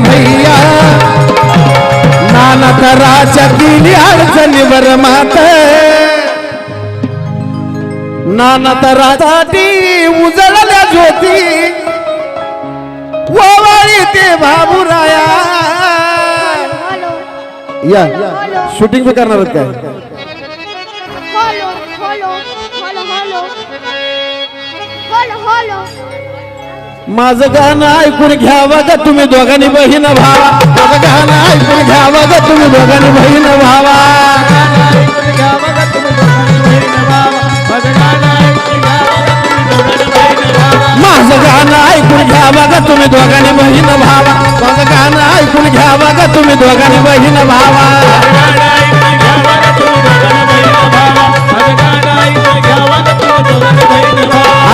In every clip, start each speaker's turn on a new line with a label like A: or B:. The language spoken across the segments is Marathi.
A: भैया। नाना तराच्या दिली अडचणीवर मात। नाना तरासाठी उजळल्या ज्योती। ओवाळी ते बाबुराया। या शूटिंग पण करणार आहेत काय?
B: Hello hello hello hello hello hello
A: माझं गाणं ऐकून घ्यावं का तुम्ही दोघांनी बहीण भावा माझं गाणं ऐकून घ्यावं का तुम्ही दोघांनी बहीण भावा माझं गाणं ऐकून घ्यावं का तुम्ही दोघांनी बहीण भावा माझं गाणं ऐकून घ्यावं का तुम्ही दोघांनी बहीण भावा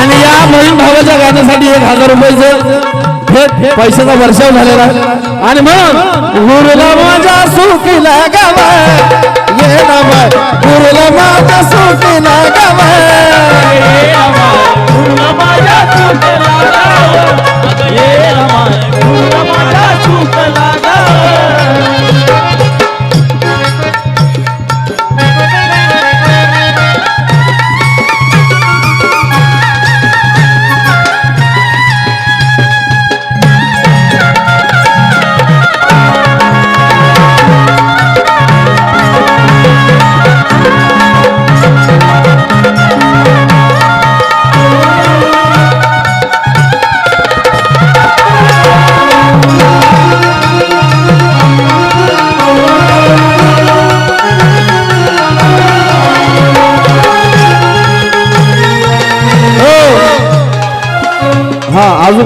A: आणि या नवीन भावाच्या गाण्यासाठी एक हजार रुपयाचं पैशाचा वर्षाव झालेला आणि मग गुरुला माझ्या सुखीला गाव ये गावाय गुरुला माझ्या सुखीला गाव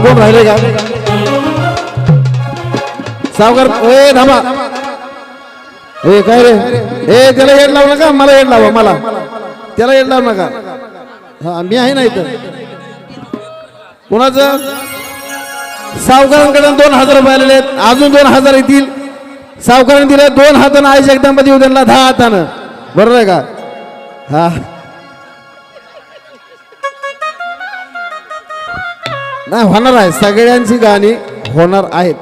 A: अजून कोण राहिले का? सावकार ए धाबा ए काय रे? ए त्याला येड लावू नका मला येड लावा मला. त्याला येड लावू नका. हा मी आहे ना इथं. कोणाचं? सावकारांकडे दोन हजार रुपये आलेले आहेत. अजून दोन हजार येतील. सावकारांनी दिले दोन हातानं आई जगदंबा देऊ त्यांना दहा हातानं. बरोबर आहे का? हा. नाही होणार आहे. सगळ्यांची गाणी होणार आहेत.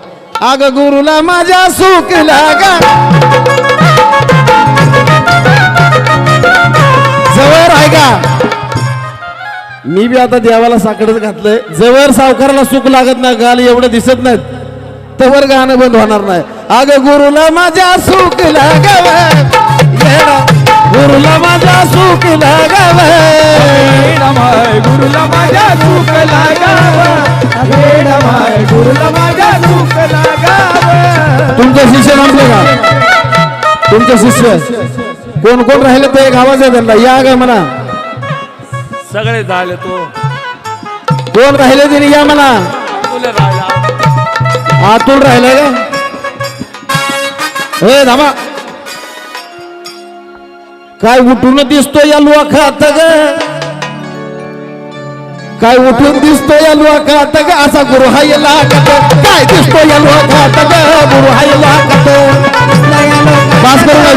A: अग गुरुला माझ्या सुखला गा जवळ आहे का? मी बी आता देवाला साकडच घातलंय. जवळ सावकाराला सुख लागत नाही गाल एवढं दिसत नाहीत. तवर गाणं बंद होणार नाही. अग गुरुला माझ्या सुख लागाव. गुरुला माझा सुख लागाव.
C: गुरुला
A: तुमचे शिष्य. कोण कोण राहिले ते एक आवाज आहे त्यांना. या गा म्हणा.
C: सगळे झाले तो.
A: कोण राहिले तरी या म्हणा.
C: तुला राहिला.
A: आतून राहिले का हे धामा काय उठून दिसतो या खात ग? काय उठून दिसतो या लोकात ग? असा गुरु हाय लागत काय दिसतो या लोकात ग? गुरु हाय लागत बास करू का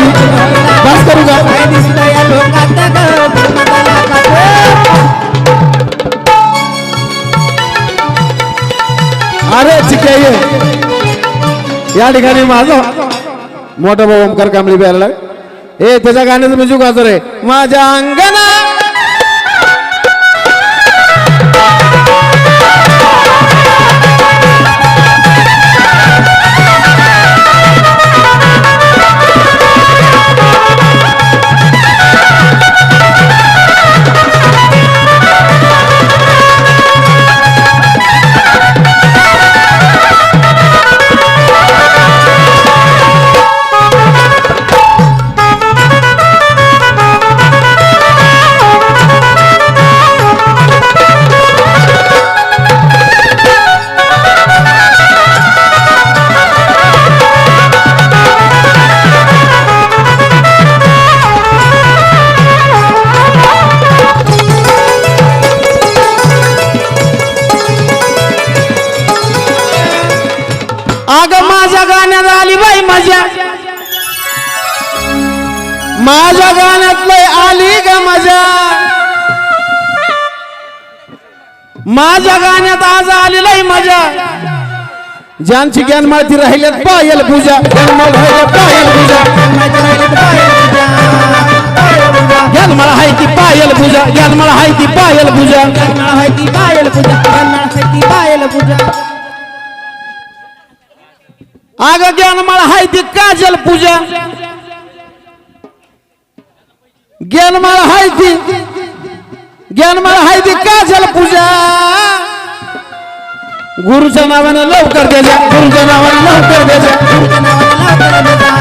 A: बास करू का अरे चिक्या ये. या ठिकाणी माझा मोठा भाऊ ओमकार कांबळी प्यायला ए त्याच्या गाण्याचं म्युझिक वाजर आहे माझ्या अंगा माझ्या गाण्यात आज आलेला लय मजा. ज्यांची ज्ञान माहिती राहिल्यात पायल पूजा. पायल पूजा ज्ञान मला हाय ती पायल पूजा. ज्ञान मला हाय ती पायल पूजा. अग ज्ञान मला हाय ती काजल पूजा. ज्ञान मला हाय ती ज्ञान मला हाय ती काजल पूजा. गुरु नावानं लवकर त्याच्या गुरुच्या नावानं लवकर जा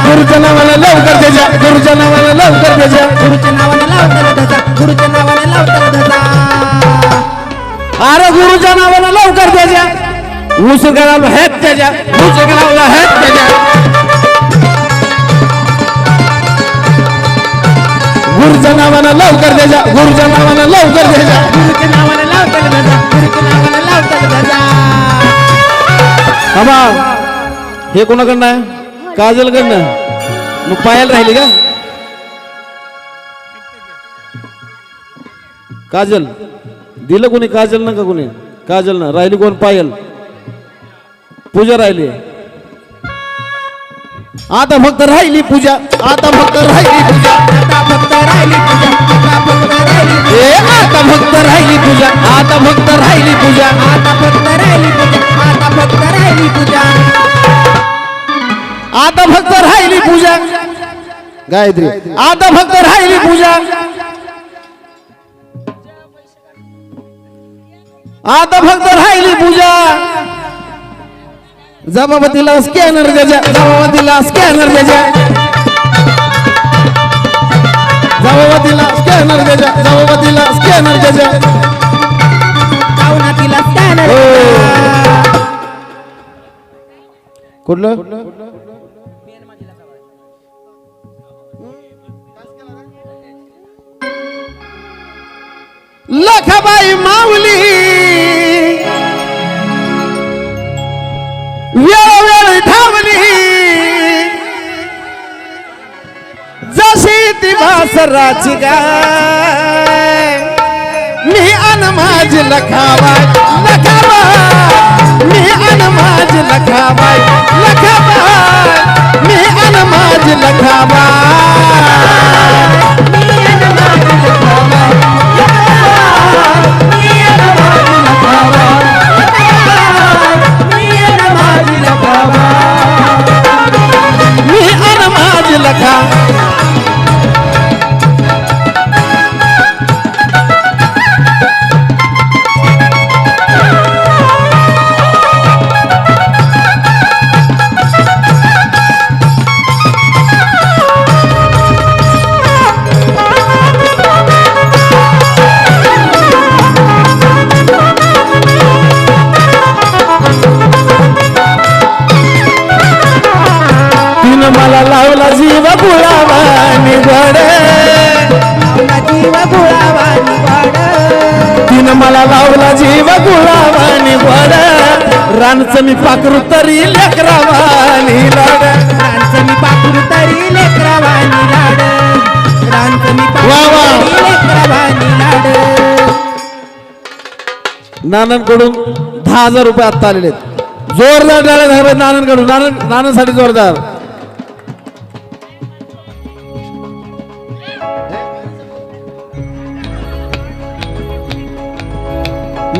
A: गुरु नावानं लवकर त्याच्या गुरुच्या नावानं लवकर त्याच्या गुरुच्या नावानं लवकर नावानं लवकर त्याच्या अरे गुरुच्या नावानं लवकर त्याच्या उशीर करावलं हेच त्याच्या उशीर करावलं हेच नावानं लवकर त्याच्या गुरुच्या नावानं लवकर नावानं द्यायच्या आबा हे कोणाकडनं आहे? काजलकडनं? मग पायाला राहिली का? काजल दिलं कोणी? काजल ना का कोणी? काजल ना राहिली कोण? पायल. पूजा राहिली. आता फक्त राहिली पूजा आता फक्त राहिली पूजा. आता फक्त राहिली पूजा आता फक्त राहिली ए आता फक्त राहिली पूजा आता फक्त राहिली पूजा. आता फक्त राहिली पूजा. गायत्री आता फक्त राहिली पूजा. आता फक्त राहिली पूजा. जा. बाबा तिला स्कॅनर गजा जा. बाबा तिला स्कॅनर गजा जा. बाबा तिला स्कॅनर द्यायच्या जा. बाबा तिला स्कॅनर हो. कुठलं? लखाबाई माऊली. अक्षराची गाय. मी अन माझ लखावाय लखावाय मी अन माझ लखावाय लखावाय तीन मला लावला जीव गुलाबानी वाड रानचं मी पाखरू तरी लेकरावानी लाड. रानचं मी पाखरू तरी लेकरावानी लाड. रानचं मी लेकरावानी लाड. नानांकडून दहा हजार रुपये आत्ता आलेले आहेत. जोरदार डाळे झाले नानांकडून. नानन नानांसाठी जोरदार.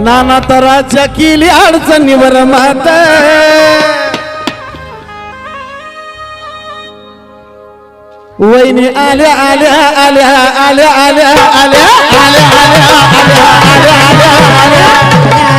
A: नाना तराच्या केली अडचणीवर मात वहिनी आल्या आल्या आल्या आल्या आल्या आल्या आल्या आल्या आल्या आल्या आल्या आल्या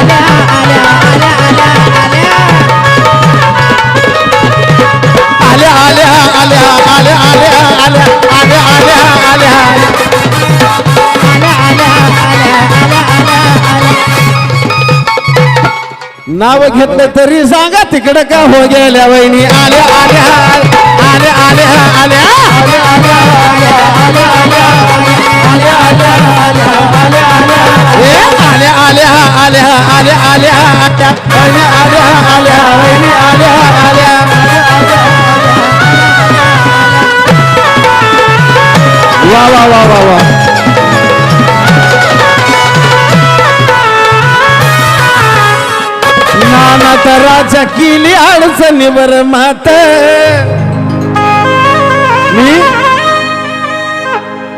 A: नाव घेतलं तरी सांगा तिकडं का हो गेल्या वहिनी आल्या आल्या आल्या आल्या आल्या ए, आल्या आल्या आल्या आल्या आल्या आल्या वहिनी आल्या आल्या राजा किली अडचणीवर मात. मी?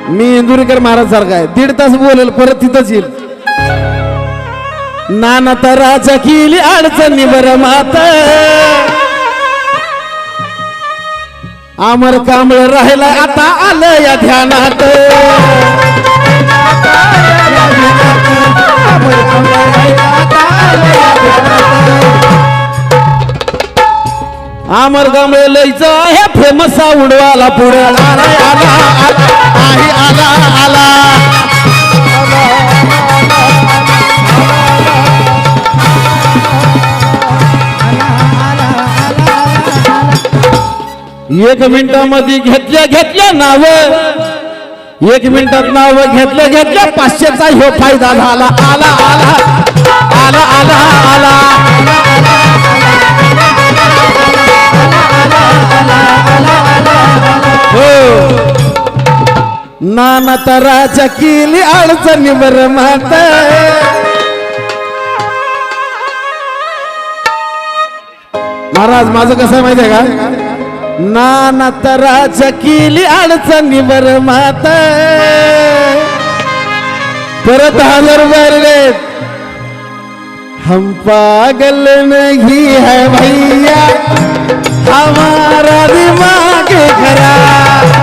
A: मी इंदुरीकर महाराज सारखा आहे. दीड तास बोलेल परत तिथंच येईल. नानात राजा किली अडचणीवर मात. आमर कांबळ राहिला आता आलं या ध्यानात. अमर कांबळे लयचं आहे फेमस उडवाला पुढे. आला आला आला एक मिनिटामध्ये घेतल्या घेतल्या नाव. एक मिनिटात नाव घेतलं घेतल्या पाचशेचा ह्यो फायदा झाला. आला आला आला आला आला. नाना राजा केली अडचणीवर माता महाराज माझं कसं आहे माहितीये का? नाना तराच्या केली अडचणीवर माता परत हजर रुपये हम पागल नहीं है भैया हमारा दिमाग खराब.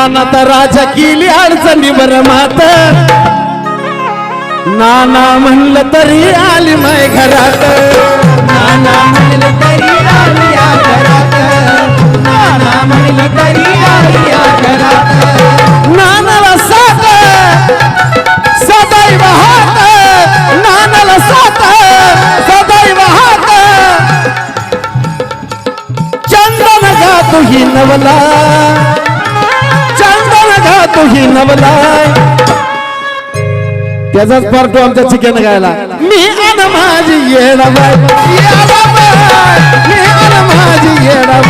A: नाना तराच्या किली अडचणीवर मात. नाना म्हणलं तरी आली माय घरात.
D: नाना म्हणलं तरी आलिया घरात. नाना म्हणलं तरी आलिया घरात.
A: नानाला साथ सदैव हात नानाला साथ सदैव हात चंदन गातो ही नवला. चंदन गातो ही नवला त्याचाच पार्ट आमच्या चिकन गायला. मी अन माझी येणार माझी येणार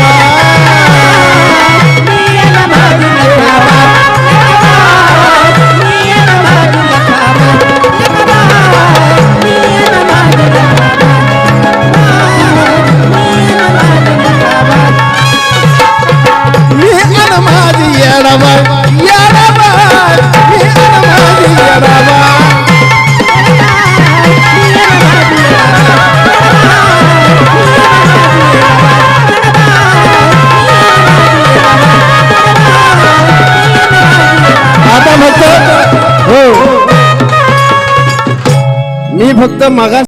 A: आता